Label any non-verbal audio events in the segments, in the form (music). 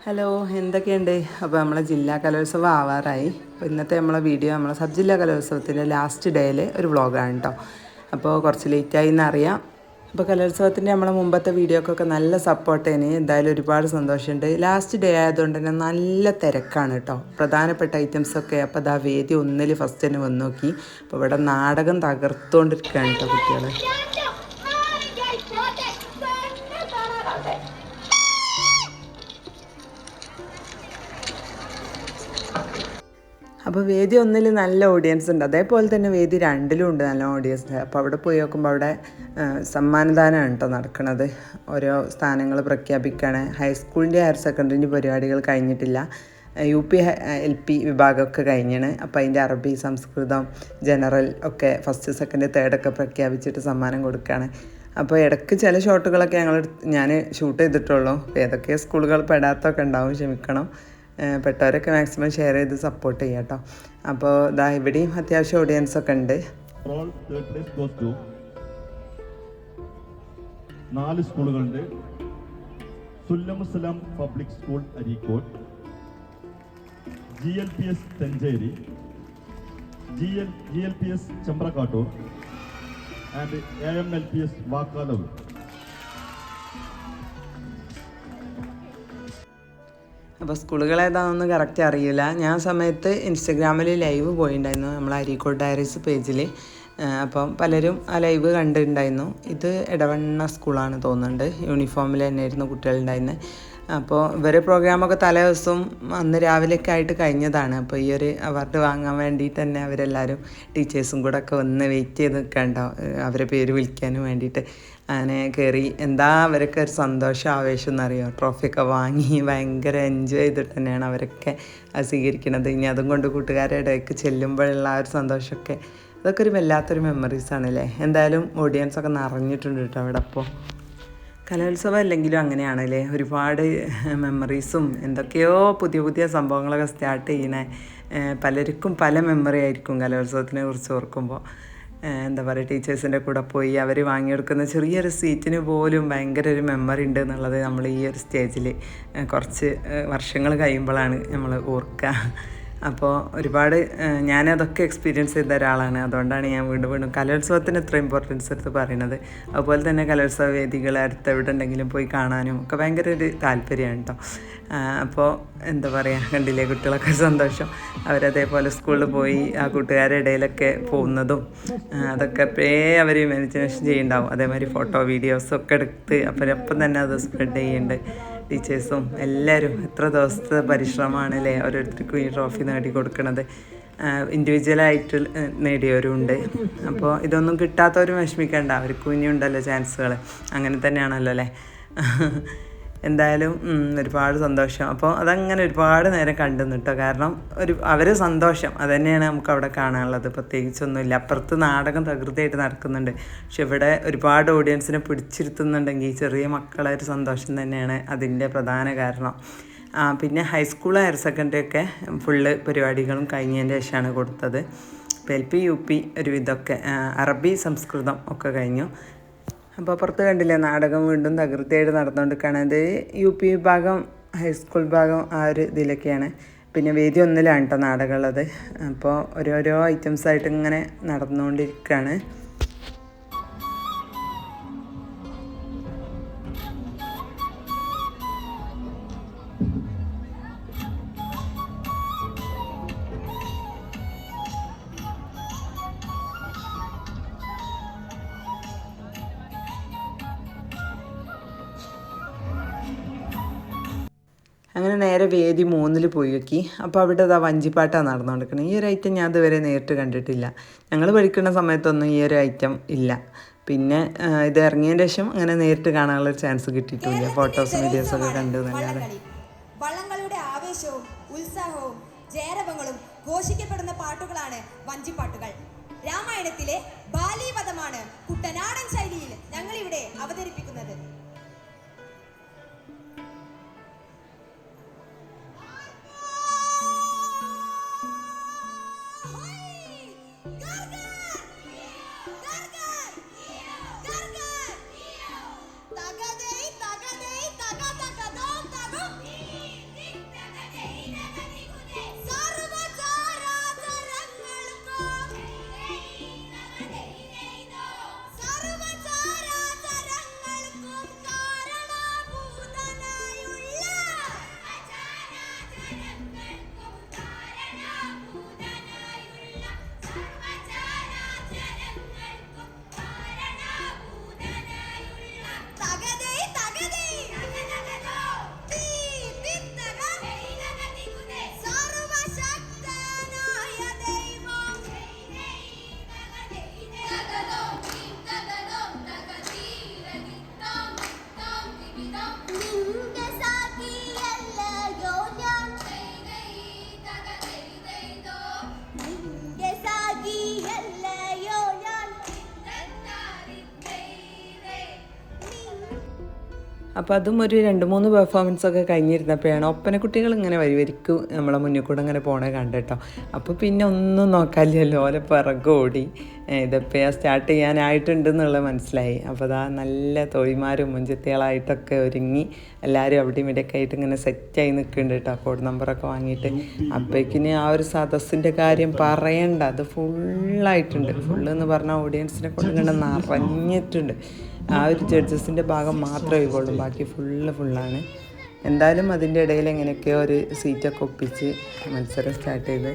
Hello എന്തൊക്കെയുണ്ട് അപ്പോൾ നമ്മളെ ജില്ലാ കലോത്സവം ആവാറായി അപ്പോൾ ഇന്നത്തെ നമ്മളെ വീഡിയോ നമ്മളെ സബ് ജില്ലാ കലോത്സവത്തിന്റെ ലാസ്റ്റ് ഡേയിൽ ഒരു വ്ളോഗാണ് കേട്ടോ അപ്പോൾ കുറച്ച് ലേറ്റായി എന്നറിയാം അപ്പോൾ കലോത്സവത്തിന്റെ നമ്മളെ മുമ്പത്തെ വീഡിയോക്കൊക്കെ നല്ല സപ്പോർട്ടേന് എന്തായാലും ഒരുപാട് സന്തോഷമുണ്ട് ലാസ്റ്റ് ഡേ ആയതുകൊണ്ട് തന്നെ നല്ല തിരക്കാണ് കേട്ടോ പ്രധാനപ്പെട്ട ഐറ്റംസൊക്കെ അപ്പോൾ അതാ വേദി ഒന്നിൽ ഫസ്റ്റ് തന്നെ വന്ന് നോക്കി അപ്പോൾ ഇവിടെ നാടകം തകർത്തുകൊണ്ടിരിക്കുകയാണ് കേട്ടോ കുട്ടികൾ അപ്പോൾ വേദി ഒന്നിൽ നല്ല ഓഡിയൻസ് ഉണ്ട്. അതേപോലെ തന്നെ വേദി രണ്ടിലും ഉണ്ട് നല്ല ഓഡിയൻസ് അപ്പോൾ അവിടെ പോയി നോക്കുമ്പോൾ അവിടെ സമ്മാനദാനം കേട്ടോ നടക്കുന്നത് ഓരോ സ്ഥാനങ്ങൾ പ്രഖ്യാപിക്കുകയാണ് ഹൈസ്കൂളിന്റെ ഹയർ സെക്കൻഡറിന്റെ പരിപാടികൾ കഴിഞ്ഞിട്ടില്ല. യു പി എൽ പി വിഭാഗമൊക്കെ കഴിഞ്ഞാണ്. അപ്പോൾ അതിന്റെ അറബി സംസ്കൃതം ജനറൽ ഒക്കെ ഫസ്റ്റ് സെക്കൻഡ് തേർഡൊക്കെ പ്രഖ്യാപിച്ചിട്ട് സമ്മാനം കൊടുക്കുകയാണ് അപ്പോൾ ഇടയ്ക്ക് ചില ഷോട്ടുകളൊക്കെ ഞങ്ങൾ ഞാൻ ഷൂട്ട് ചെയ്തിട്ടുള്ളൂ. ഏതൊക്കെ സ്കൂളുകൾ പെടാത്തൊക്കെ ഉണ്ടാവും ക്ഷമിക്കണം. പെട്ടവരൊക്കെ മാക്സിമം ഷെയർ ചെയ്ത് സപ്പോർട്ട് ചെയ്യാം കേട്ടോ അപ്പോൾ ഇതാ ഇവിടെയും അത്യാവശ്യം ഓഡിയൻസ് ഒക്കെ ഉണ്ട്. നാല് സ്കൂളുകളുണ്ട്. Sullamussalam public school Areekode. G L P S Thencheri. G L G L P S Chembrakkattur. And A M L P S Vakkalavu അപ്പോൾ സ്കൂളുകൾ ഏതാണെന്ന് കറക്റ്റ് അറിയില്ല. ഞാൻ സമയത്ത് ഇൻസ്റ്റഗ്രാമിൽ ലൈവ് പോയിട്ടുണ്ടായിരുന്നു നമ്മൾ അരീക്കോട് ഡയറീസ് പേജിൽ അപ്പം പലരും ആ ലൈവ് കണ്ടിട്ടുണ്ടായിരുന്നു ഇത് ഇടവണ്ണ സ്കൂളാണ് തോന്നുന്നുണ്ട്. യൂണിഫോമിൽ തന്നെയായിരുന്നു കുട്ടികളുണ്ടായിരുന്നത് അപ്പോൾ ഇവരെ പ്രോഗ്രാമൊക്കെ തലേ അന്ന് രാവിലെയൊക്കെ ആയിട്ട് കഴിഞ്ഞതാണ്. അപ്പോൾ ഈ ഒരു അവാർഡ് വാങ്ങാൻ വേണ്ടിയിട്ട് തന്നെ അവരെല്ലാവരും ടീച്ചേഴ്സും കൂടെ ഒക്കെ വന്ന് വെയിറ്റ് ചെയ്ത് നിൽക്കണ്ടോ? അവരെ പേര് വിളിക്കാനും വേണ്ടിയിട്ട്. അങ്ങനെ കയറി എന്താ അവരൊക്കെ ഒരു സന്തോഷം ആവേശം എന്നറിയോ? ട്രോഫിയൊക്കെ വാങ്ങി ഭയങ്കര എൻജോയ് ചെയ്തിട്ട് തന്നെയാണ് അവരൊക്കെ സ്വീകരിക്കുന്നത് ഇനി അതും കൊണ്ട് കൂട്ടുകാരുടെ ഇടയ്ക്ക് ചെല്ലുമ്പോഴുള്ള ആ ഒരു സന്തോഷമൊക്കെ അതൊക്കെ ഒരു വല്ലാത്തൊരു മെമ്മറീസ് ആണല്ലേ എന്തായാലും ഓഡിയൻസൊക്കെ നിറഞ്ഞിട്ടുണ്ട് കേട്ടോ അവിടെ അപ്പോൾ കലോത്സവം അല്ലെങ്കിലും അങ്ങനെയാണല്ലേ? ഒരുപാട് മെമ്മറീസും എന്തൊക്കെയോ പുതിയ പുതിയ സംഭവങ്ങളൊക്കെ സ്റ്റാർട്ട് ചെയ്യണേ. പലർക്കും പല മെമ്മറി ആയിരിക്കും കലോത്സവത്തിനെ കുറിച്ച് ഓർക്കുമ്പോൾ. എന്താ പറയുക ടീച്ചേഴ്സിന്റെ കൂടെ പോയി അവർ വാങ്ങിയെടുക്കുന്ന ചെറിയൊരു സീറ്റിന് പോലും ഭയങ്കര ഒരു മെമ്മറി ഉണ്ട് എന്നുള്ളത് നമ്മൾ ഈ ഒരു സ്റ്റേജിൽ കുറച്ച് വർഷങ്ങൾ കഴിയുമ്പോഴാണ് നമ്മൾ ഓർക്കുക. അപ്പോൾ ഒരുപാട് ഞാനതൊക്കെ എക്സ്പീരിയൻസ് ചെയ്ത ഒരാളാണ്. അതുകൊണ്ടാണ് ഞാൻ വീണ്ടും വീണ്ടും കലോത്സവത്തിന് ഇത്ര ഇമ്പോർട്ടൻസ് എടുത്ത് പറയുന്നത്. അതുപോലെ തന്നെ കലോത്സവ വേദികൾ അടുത്ത് എവിടെ ഉണ്ടെങ്കിലും പോയി കാണാനും ഒക്കെ ഭയങ്കര ഒരു താല്പര്യമാണ് കേട്ടോ അപ്പോൾ എന്താ പറയുക കണ്ടില്ലേ കുട്ടികളൊക്കെ സന്തോഷം. അവരതേപോലെ സ്കൂളിൽ പോയി ആ കൂട്ടുകാരുടെ ഇടയിലൊക്കെ പോകുന്നതും അതൊക്കെ പേ അവർ ഇമാജിനേഷൻ ചെയ്യുന്നുണ്ടാവും. അതേമാതിരി ഫോട്ടോ വീഡിയോസൊക്കെ എടുത്ത് അവരൊപ്പം തന്നെ അത് സ്പ്രെഡ് ചെയ്യുന്നുണ്ട്. ടീച്ചേഴ്സും എല്ലാവരും എത്ര ദിവസത്തെ പരിശ്രമമാണ് അല്ലേ ഓരോരുത്തർക്കും ഈ ട്രോഫി നേടി കൊടുക്കുന്നത് ഇൻഡിവിജ്വലായിട്ട് നേടിയവരുണ്ട്. അപ്പോൾ ഇതൊന്നും കിട്ടാത്തവരും വിഷമിക്കേണ്ട. അവർക്കും ഇനിയുണ്ടല്ലോ ചാൻസുകൾ അങ്ങനെ തന്നെയാണല്ലോ അല്ലേ? എന്തായാലും ഒരുപാട് സന്തോഷം. അപ്പോൾ അതങ്ങനെ ഒരുപാട് നേരം കണ്ടു നിട്ടോ കാരണം ഒരു അവർ സന്തോഷം. അത് തന്നെയാണ് നമുക്ക് അവിടെ കാണാനുള്ളത്. പ്രത്യേകിച്ചൊന്നുമില്ല. അപ്പുറത്ത് നാടകം തകൃതിയായിട്ട് നടക്കുന്നുണ്ട്. പക്ഷെ ഇവിടെ ഒരുപാട് ഓഡിയൻസിനെ പിടിച്ചിരുത്തുന്നുണ്ടെങ്കിൽ ചെറിയ മക്കളെ ഒരു സന്തോഷം തന്നെയാണ് അതിന്റെ പ്രധാന കാരണം. പിന്നെ ഹൈസ്കൂൾ ഹയർ സെക്കൻഡറി ഒക്കെ ഫുള്ള് പരിപാടികളും കഴിഞ്ഞതിന്റെ ശേഷമാണ് കൊടുത്തത്. ഇപ്പോൾ എൽ പി യു പി ഒരുവിധമൊക്കെ അറബി സംസ്കൃതം ഒക്കെ കഴിഞ്ഞു. അപ്പോൾ പുറത്ത് കണ്ടില്ലേ നാടകം വീണ്ടും തകൃതിയായിട്ട് നടന്നുകൊണ്ടിരിക്കുകയാണ് അത് യു പി വിഭാഗം ഹൈസ്കൂൾ ഭാഗം ആ ഒരു ഇതിലൊക്കെയാണ്. പിന്നെ വേദി ഒന്നിലാണ് കേട്ടോ നാടകമുള്ളത് അപ്പോൾ ഓരോരോ ഐറ്റംസ് ആയിട്ട് ഇങ്ങനെ നടന്നുകൊണ്ടിരിക്കുകയാണ് അങ്ങനെ നേരെ വേദി മൂന്നിൽ പോയി നോക്കി അപ്പോൾ അവിടെ അതാ വഞ്ചിപ്പാട്ടാണ് നടന്നുകൊണ്ടിരിക്കുന്നത് ഈ ഒരു ഐറ്റം ഞാൻ ഇതുവരെ നേരിട്ട് കണ്ടിട്ടില്ല. ഞങ്ങൾ പഠിക്കുന്ന സമയത്തൊന്നും ഈ ഒരു ഐറ്റം ഇല്ല. പിന്നെ ഇത് ഇറങ്ങിയതിന് ശേഷം അങ്ങനെ നേരിട്ട് കാണാനുള്ള ചാൻസ് കിട്ടിയിട്ടില്ല. ഫോട്ടോസും വീഡിയോസൊക്കെ കണ്ടു എന്നല്ലാതെ. വള്ളങ്ങളുടെ ആവേശവും ഉത്സാഹവും ജയരവങ്ങളും ഘോഷിക്കപ്പെടുന്ന പാട്ടുകളാണ് വഞ്ചിപ്പാട്ടുകൾ. രാമായണത്തിലെ ബാലീവധമാണ് കുട്ടനാടൻ ശൈലിയിൽ ഞങ്ങൾ അപ്പോൾ അതും ഒരു രണ്ട് മൂന്ന് പെർഫോമൻസ് ഒക്കെ കഴിഞ്ഞിരുന്നപ്പോഴാണ് ഒപ്പന കുട്ടികൾ ഇങ്ങനെ വരിവരിക്കും നമ്മളെ മുന്നിൽ കൂടെ ഇങ്ങനെ പോണേ കണ്ടിട്ടോ. അപ്പോൾ പിന്നെ ഒന്നും നോക്കാനില്ലല്ലോ ഓലെ പിറകോടി ഇതെപ്പോഴാണ് ഇതെപ്പോഴാ സ്റ്റാർട്ട് ചെയ്യാനായിട്ടുണ്ട് എന്നുള്ളത് മനസ്സിലായി. അപ്പോൾ അതാ നല്ല തൊഴിമാരും മുഞ്ചത്തികളായിട്ടൊക്കെ ഒരുങ്ങി എല്ലാവരും അവിടെയും ഇവിടെയൊക്കെ ആയിട്ട് ഇങ്ങനെ സെറ്റായി നിൽക്കുന്നുണ്ട് കേട്ടോ. കോഡ് നമ്പറൊക്കെ വാങ്ങിയിട്ട്. അപ്പോഴേക്കിന് ആ ഒരു സദസ്സിന്റെ കാര്യം പറയണ്ട. അത് ഫുള്ളായിട്ടുണ്ട് ഫുള്ള് എന്ന് പറഞ്ഞാൽ ഓഡിയൻസിനെ കൊണ്ട് ഇങ്ങനെ നിറഞ്ഞിട്ടുണ്ട്. ആ ഒരു ജഡ്ജസിന്റെ ഭാഗം മാത്രമേ ഉള്ളൂ ബാക്കി ഫുള്ള് ഫുള്ളാണ് എന്തായാലും അതിന്റെ ഇടയിൽ എങ്ങനെയൊക്കെയോ ഒരു സീറ്റൊക്കെ ഒപ്പിച്ച് മത്സരം സ്റ്റാർട്ട് ചെയ്ത്.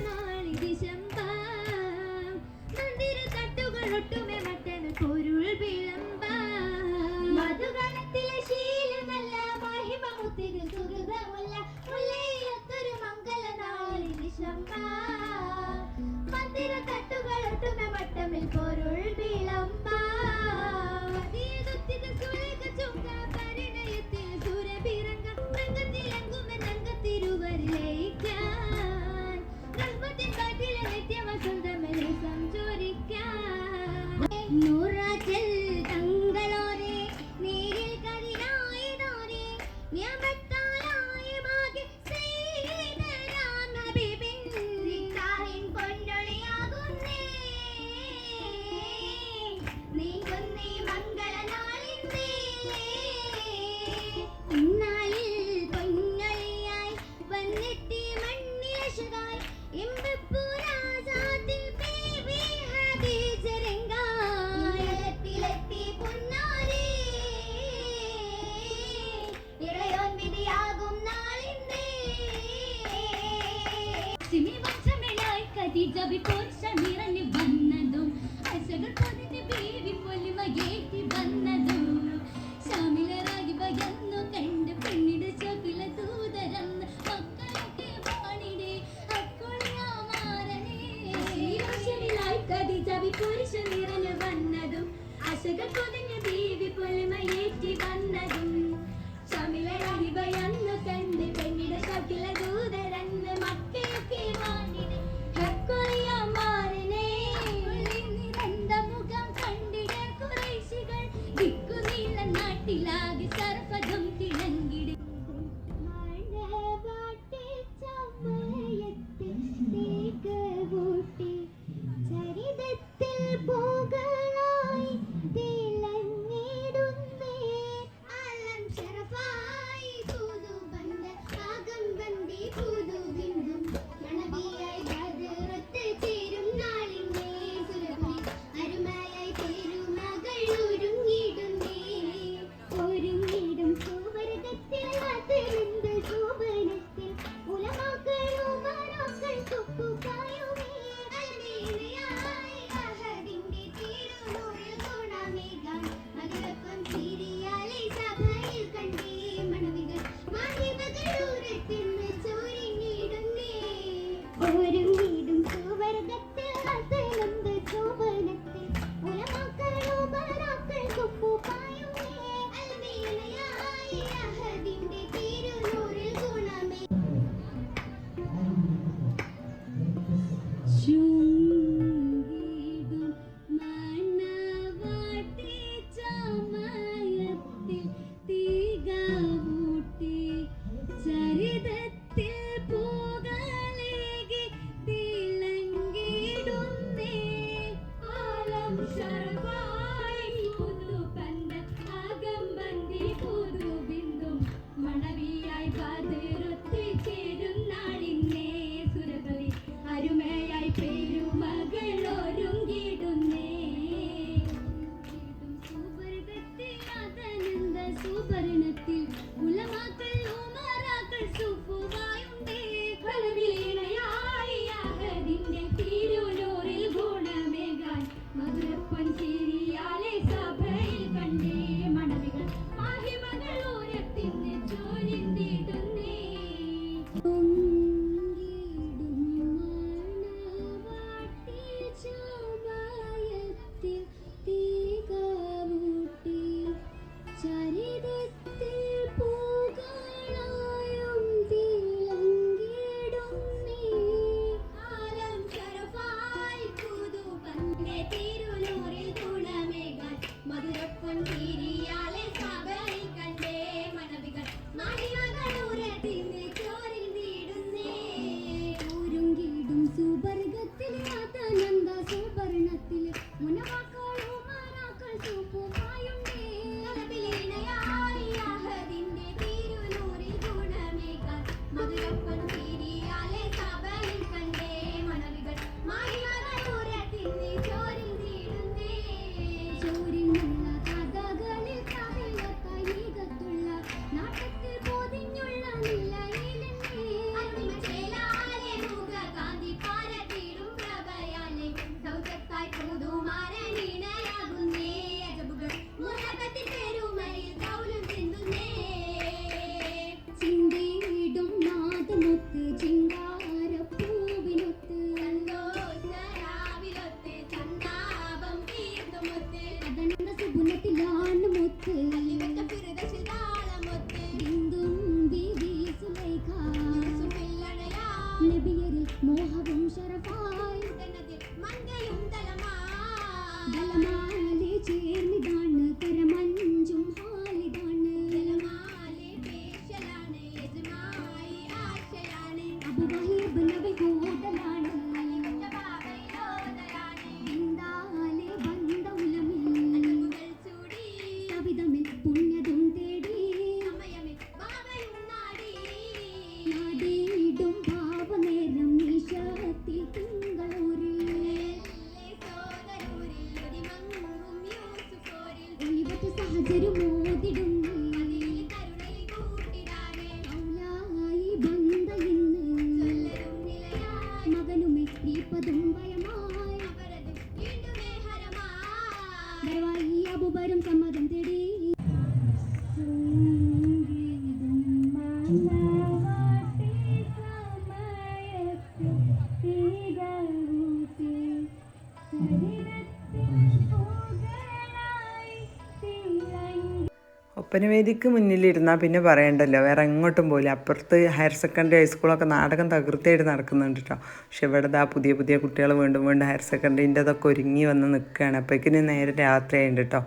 tila ഒളിവറ്റ ഒപ്പനവേദിക്ക് മുന്നിലിരുന്നാൽ പിന്നെ പറയണ്ടല്ലോ. വേറെ എങ്ങോട്ടും പോയില്ല അപ്പുറത്ത് ഹയർ സെക്കൻഡറി ഹൈസ്കൂളൊക്കെ നാടകം തകൃത്തിയായിട്ട് നടക്കുന്നുണ്ട് കേട്ടോ പക്ഷെ ഇവിടെ ദാ പുതിയ പുതിയ കുട്ടികൾ വീണ്ടും വീണ്ടും ഹയർ സെക്കൻഡറിന്റെതൊക്കെ ഒരുങ്ങി വന്ന് നിൽക്കുകയാണ് അപ്പോഴേക്കിന് നേരെ രാത്രിയായിട്ടുണ്ട് കേട്ടോ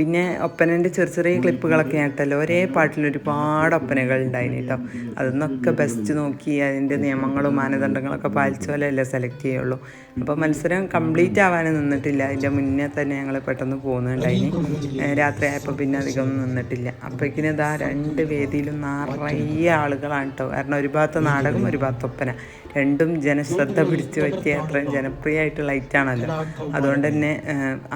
പിന്നെ ഒപ്പനന്റെ ചെറിയ ചെറിയ ക്ലിപ്പുകളൊക്കെ ഞാൻ ഇട്ടല്ലോ ഒരേ പാട്ടിൽ ഒരുപാട് ഒപ്പനകൾ ഉണ്ടായിരുന്നു കേട്ടോ. അതിന്നൊക്കെ ബെസ്റ്റ് നോക്കി അതിന്റെ നിയമങ്ങളും മാനദണ്ഡങ്ങളൊക്കെ പാലിച്ച പോലെയല്ലേ സെലക്ട് ചെയ്യുള്ളൂ. അപ്പോൾ മത്സരം കംപ്ലീറ്റ് ആവാനും നിന്നിട്ടില്ല. അതിന്റെ മുന്നേ തന്നെ ഞങ്ങൾ പെട്ടെന്ന് പോകുന്നുണ്ടായിന്. രാത്രി ആയപ്പോൾ പിന്നെ അധികം നിന്നിട്ടില്ല. അപ്പോഴേക്കിനും ഇതാ രണ്ട് വേദിയിലും നിറയെ ആളുകളാണ് കേട്ടോ. കാരണം ഒരു ഭാഗത്ത് നാടകം ഒരു ഭാഗത്ത് ഒപ്പന. രണ്ടും ജനശ്രദ്ധ പിടിച്ചു പറ്റിയ അത്രയും ജനപ്രിയമായിട്ട് ലൈറ്റാണല്ലോ അതുകൊണ്ട് തന്നെ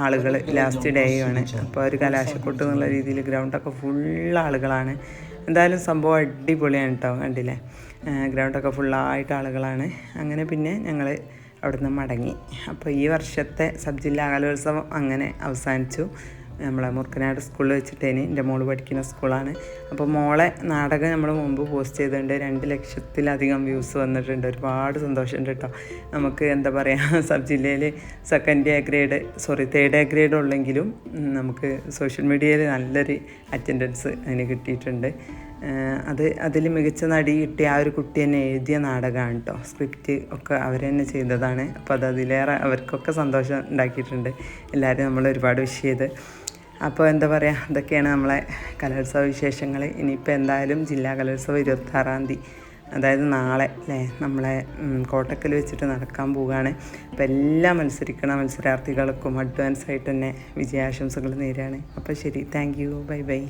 ആളുകൾ ലാസ്റ്റ് ഡേ ആണ്. അപ്പോൾ ഒരു കലാശക്കൊട്ട് എന്നുള്ള രീതിയിൽ ഗ്രൗണ്ടൊക്കെ ഫുൾ ആളുകളാണ്. എന്തായാലും സംഭവം അടിപൊളിയാണ് കേട്ടോ കണ്ടില്ലേ? ഗ്രൗണ്ടൊക്കെ ഫുള്ളായിട്ട് ആളുകളാണ്. അങ്ങനെ പിന്നെ ഞങ്ങൾ അവിടുന്ന് മടങ്ങി. അപ്പോൾ ഈ വർഷത്തെ സബ് ജില്ലാ കലോത്സവം അങ്ങനെ അവസാനിച്ചു. നമ്മളെ മുറുക്കനാട് സ്കൂളിൽ വെച്ചിട്ടേന്. എന്റെ മോൾ പഠിക്കുന്ന സ്കൂളാണ്. അപ്പോൾ മോളെ നാടകം നമ്മൾ മുമ്പ് പോസ്റ്റ് ചെയ്തിട്ടുണ്ട്. രണ്ട് ലക്ഷത്തിലധികം വ്യൂസ് വന്നിട്ടുണ്ട്. ഒരുപാട് സന്തോഷമുണ്ട് കേട്ടോ. നമുക്ക് എന്താ പറയുക (laughs) സബ് ജില്ലയിൽ second A grade sorry third A grade ഉള്ളെങ്കിലും നമുക്ക് സോഷ്യൽ മീഡിയയിൽ നല്ലൊരു അറ്റൻഡൻസ് അതിന് കിട്ടിയിട്ടുണ്ട്. അത് അതിൽ മികച്ച നടി കിട്ടിയ ആ ഒരു കുട്ടി തന്നെ എഴുതിയ നാടകമാണ് കേട്ടോ. സ്ക്രിപ്റ്റ് ഒക്കെ അവർ തന്നെ ചെയ്തതാണ്. അപ്പോൾ അത് അതിലേറെ അവർക്കൊക്കെ സന്തോഷം ഉണ്ടാക്കിയിട്ടുണ്ട്. എല്ലാവരും നമ്മൾ ഒരുപാട് വിഷ് ചെയ്ത്. അപ്പോൾ എന്താ പറയുക അതൊക്കെയാണ് നമ്മളെ കലോത്സവ വിശേഷങ്ങൾ. ഇനിയിപ്പോൾ എന്തായാലും ജില്ലാ കലോത്സവം ഇരുപത്താറാം തീയതി അതായത് നാളെ അല്ലേ? നമ്മളെ കോട്ടക്കൽ വെച്ചിട്ട് നടക്കാൻ പോവുകയാണ്. അപ്പോൾ എല്ലാ മത്സരിക്കണ മത്സരാർത്ഥികൾക്കും അഡ്വാൻസ് ആയിട്ട് തന്നെ വിജയാശംസകൾ നേരാണ് അപ്പോൾ ശരി താങ്ക് യു ബൈ ബൈ